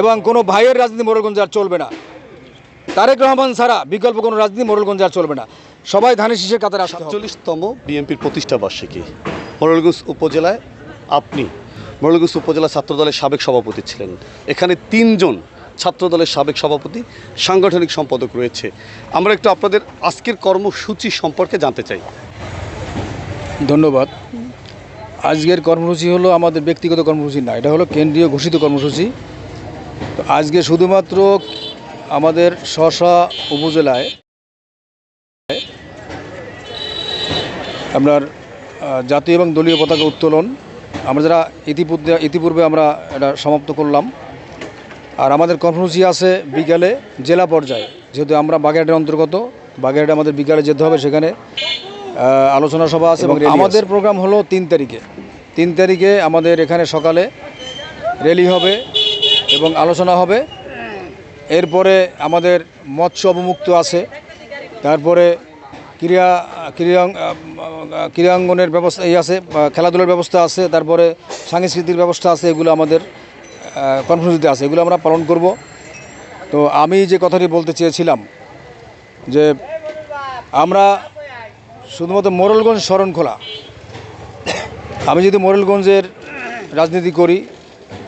এবং কোনো ভাইয়ের রাজনীতি মোরলগঞ্জে আর চলবে না। তারেক রহমান ছাড়া বিকল্প কোনো রাজনীতি মোরলগঞ্জে আর চলবে না। সবাই ধানের শীষের কাতারে আসতে হবে। সাতচল্লিশতম বিএনপির প্রতিষ্ঠা বার্ষিকী। মোরলগঞ্জ উপজেলায় আপনি মোরলগঞ্জ উপজেলা ছাত্রদলের সাবেক সভাপতি ছিলেন। এখানে তিনজন ছাত্রদলের সাবেক সভাপতি সাংগঠনিক সম্পাদক রয়েছে। আমরা একটু আপনাদের আজকের কর্মসূচি সম্পর্কে জানতে চাই। ধন্যবাদ। আজকের কর্মসূচি হলো আমাদের ব্যক্তিগত কর্মসূচি না এটা হলো কেন্দ্রীয় ঘোষিত কর্মসূচি। আজকে শুধুমাত্র আমাদের স্বশা উপজেলায় আপনার জাতীয় এবং দলীয় পতাকা উত্তোলন আমরা যারা ইতিপূর্বে ইতিপূর্বে আমরা এটা সমাপ্ত করলাম। আর আমাদের কর্মসূচি আছে বিকালে জেলা পর্যায়ে যেহেতু আমরা বাগেরহাটের অন্তর্গত বাগেরহাটে আমাদের বিকালে যেতে হবে সেখানে আলোচনা সভা আছে এবং আমাদের প্রোগ্রাম হলো তিন তারিখে। তিন তারিখে আমাদের এখানে সকালে র্যালি হবে। এবং আলোচনা হবে। এরপরে আমাদের মৎস্য অবমুক্ত আছে। তারপরে ক্রীড়া ক্রীড়া ক্রীড়াঙ্গনের ব্যবস্থা এই আছে খেলাধুলার ব্যবস্থা আছে, তারপরে সাংস্কৃতিক ব্যবস্থা আছে, এগুলো আমাদের কর্মসূচিতে আছে, এগুলো আমরা পালন করব। তো আমি যে কথাটি বলতে চেয়েছিলাম, যে আমরা শুধুমাত্র মোরলগঞ্জ শরণখোলা, আমি যদি মোরেলগঞ্জের রাজনীতি করি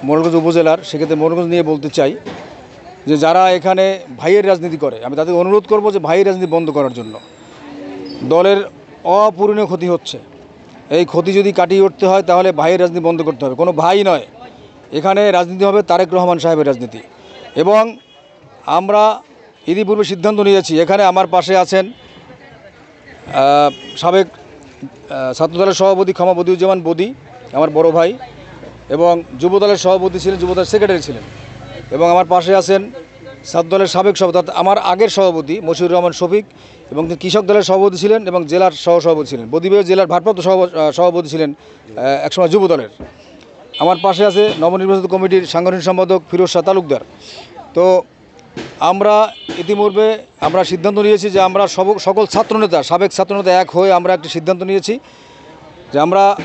মোরেলগঞ্জ উপজেলার, সেক্ষেত্রে মোরেলগঞ্জ নিয়ে বলতে চাই যে যারা এখানে ভাইয়ের রাজনীতি করে, আমি তাদের অনুরোধ করব যে ভাইয়ের রাজনীতি বন্ধ করার জন্য। দলের অপূরণীয় ক্ষতি হচ্ছে। এই ক্ষতি যদি কাটিয়ে উঠতে হয়, তাহলে ভাইয়ের রাজনীতি বন্ধ করতে হবে। কোনো ভাই নয়। এখানে রাজনীতি হবে তারেক রহমান সাহেবের রাজনীতি। এবং আমরা ইতিপূর্বে সিদ্ধান্ত নিয়েছি, এখানে আমার পাশে আছেন সাবেক ছাত্রদলের সভাপতি ক্ষমা বদিউজ্জামান বদি, আমার বড় ভাই। এবং যুবদলের সভাপতি ছিলেন, যুবদলের সেক্রেটারি ছিলেন। এবং আমার পাশে আছেন সাত দলের সাবেক সভাপতি আমার আগের সভাপতি মশিউর রহমান শফিক এবং কৃষক দলের সভাপতি ছিলেন এবং জেলার সহ সভাপতি ছিলেন। বদিবের জেলার ভারপ্রাপ্ত সভাপ- সভাপতি ছিলেন একসময় যুবদলের। আমার পাশে আছে নবনির্বাচিত কমিটির সাংগঠনিক সম্পাদক ফিরোজ শাহ তালুকদার। তো আমরা ইতিপূর্বে আমরা সিদ্ধান্ত নিয়েছি যে আমরা সব, সকল ছাত্রনেতা, সাবেক ছাত্রনেতা এক হয়ে আমরা একটি সিদ্ধান্ত নিয়েছি যে আমরা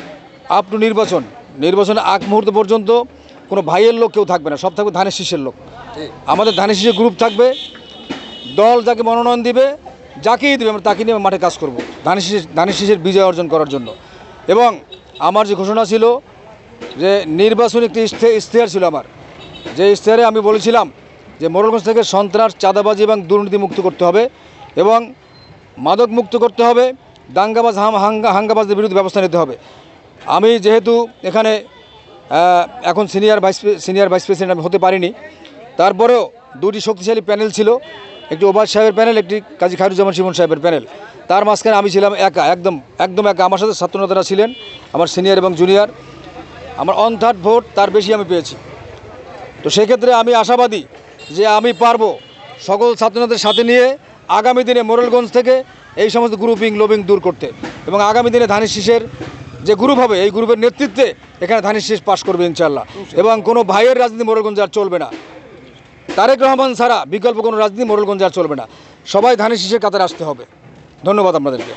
আপ টু নির্বাচন নির্বাচনের আগ মুহূর্ত পর্যন্ত কোনো ভাইয়ের লোক কেউ থাকবে না সব থাকবে ধানের শীষের লোক। আমাদের ধানের শীষের গ্রুপ থাকবে দল যাকে মনোনয়ন দিবে যাকেই দেবে আমরা তাকে নিয়ে মাঠে কাজ করব ধানের শীষের ধানের শীষের বিজয় অর্জন করার জন্য। এবং আমার যে ঘোষণা ছিল যে নির্বাচনী একটি ইশতে- ইশতেহার ছিল আমার যে ইশতেহারে আমি বলেছিলাম যে মোরলগঞ্জ থেকে সন্ত্রাস চাঁদাবাজি এবং দুর্নীতি মুক্ত করতে হবে এবং মাদক মুক্ত করতে হবে দাঙ্গাবাজ হাম হাঙ্গা হাঙ্গাবাজদের বিরুদ্ধে ব্যবস্থা নিতে হবে। আমি যেহেতু এখানে এখন senior vice senior vice president আমি হতে পারিনি। তারপরেও দুটি শক্তিশালী প্যানেল ছিল। একটি ওবায়দ সাহেবের প্যানেল একটি কাজী খায়রুজ্জামান শিমন সাহেবের প্যানেল তার মাঝখানে আমি ছিলাম একা, একদম একদম একা। আমার সাথে ছাত্রনেতারা ছিলেন, আমার সিনিয়র এবং জুনিয়র আমার অন থার্ড ভোট তার বেশি আমি পেয়েছি। তো সেক্ষেত্রে আমি আশাবাদী যে আমি পারব সকল ছাত্রছাত্রীদের সাথে নিয়ে আগামী দিনে মোরেলগঞ্জ থেকে এই সমস্ত গ্রুপিং লোবিং দূর করতে। এবং আগামী দিনে ধানের শীষের যে গ্রুপ হবে, এই গ্রুপের নেতৃত্বে এখানে ধানের শীষ পাশ করবে ইনশাল্লাহ এবং কোনো ভাইয়ের রাজনীতি মোরলগঞ্জ আর চলবে না। তারেক রহমান ছাড়া বিকল্প কোনো রাজনীতি মোরলগঞ্জ আর চলবে না। সবাই ধানের শীষের কাতারে আসতে হবে। ধন্যবাদ আপনাদেরকে।